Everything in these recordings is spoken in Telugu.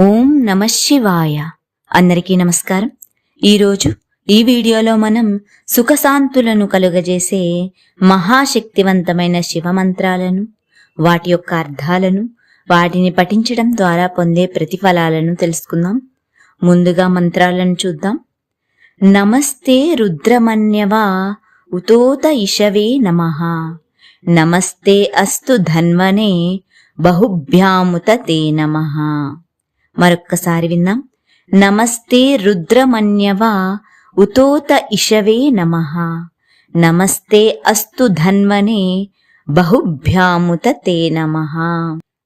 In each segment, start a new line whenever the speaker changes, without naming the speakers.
ఓం నమ శివాయ. అందరికీ నమస్కారం. ఈరోజు ఈ వీడియోలో మనం సుఖశాంతులను కలుగజేసే మహాశక్తివంతమైన శివమంత్రాలను వాటి యొక్క అర్థాలను వాటిని పఠించడం ద్వారా పొందే ప్రతిఫలాలను తెలుసుకుందాం. ముందుగా మంత్రాలను చూద్దాం. నమస్తే రుద్రమన్యవా ఉతోత ఇషవే నమః. నమస్తే అస్తు ధన్వనే బహుభ్యాముత తే నమః. మరొక్కసారి విందాం. నమస్తే రుద్రమన్యవా ఉతోత ఇషవే నమః. నమస్తే అస్తు ధన్వనే బహుభ్యాముత తే నమః.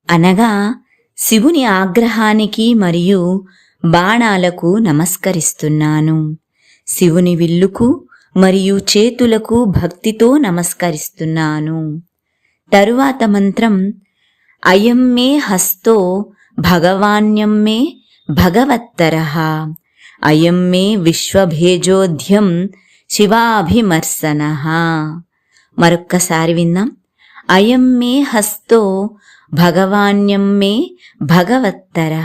అనగా శివుని ఆగ్రహానికి మరియు బాణాలకు నమస్కరిస్తున్నాను. శివుని విల్లుకు మరియు చేతులకు భక్తితో నమస్కరిస్తున్నాను. తరువాత మంత్రం అయం మే హస్తో భగవాన్యం మే భగవత్తర. అయం మే విశ్వభేజోధ్యం శివాభిమర్శన మరొక్కసారి విందాం. అయం మే హస్తో భగవాన్యం మే భగవత్తర.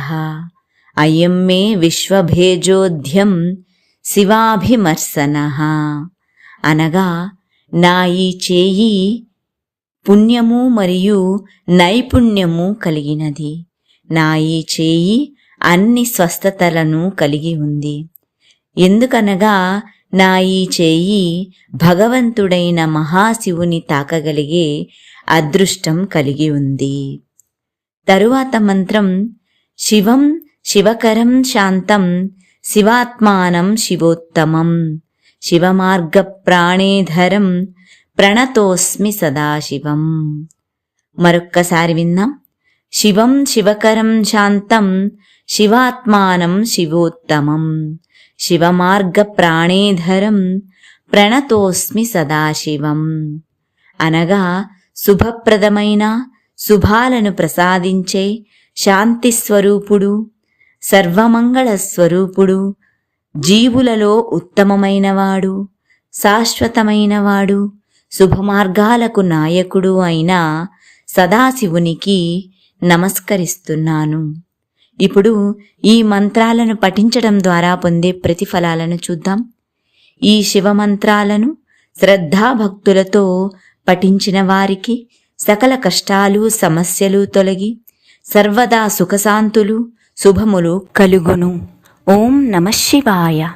అయం మే విశ్వభేజోధ్యం శివాభిమర్శన అనగా నా ఈ చేయి పుణ్యము మరియు నైపుణ్యము కలిగినది. నా ఈ చేయి అన్ని స్వస్థతలను కలిగి ఉంది. ఎందుకనగా నా ఈ చేయి భగవంతుడైన మహాశివుని తాకగలిగే అదృష్టం కలిగి ఉంది. తరువాత మంత్రం శివం శివకరం శాంతం శివాత్మానం శివోత్తమం శివమార్గ ప్రాణేధరం ప్రణతోస్మి సదాశివం. మరొక్కసారి విన్నాం? శివం శివకరం శాంతం శివాత్మానం శివోత్తమం. శివమార్గ ప్రాణేధరం ప్రణతోస్మి సదాశివం. అనగా శుభప్రదమైన శుభాలను ప్రసాదించే శాంతి స్వరూపుడు సర్వమంగళ స్వరూపుడు జీవులలో ఉత్తమమైనవాడు శాశ్వతమైనవాడు శుభమార్గాలకు నాయకుడు అయిన సదాశివునికి నమస్కరిస్తున్నాను. ఇప్పుడు ఈ మంత్రాలను పఠించడం ద్వారా పొందే ప్రతిఫలాలను చూద్దాం. ఈ శివమంత్రాలను శ్రద్ధాభక్తులతో పఠించిన వారికి సకల కష్టాలు సమస్యలు తొలగి సర్వదా సుఖశాంతులు శుభములు కలుగును. ఓం నమ శివాయ.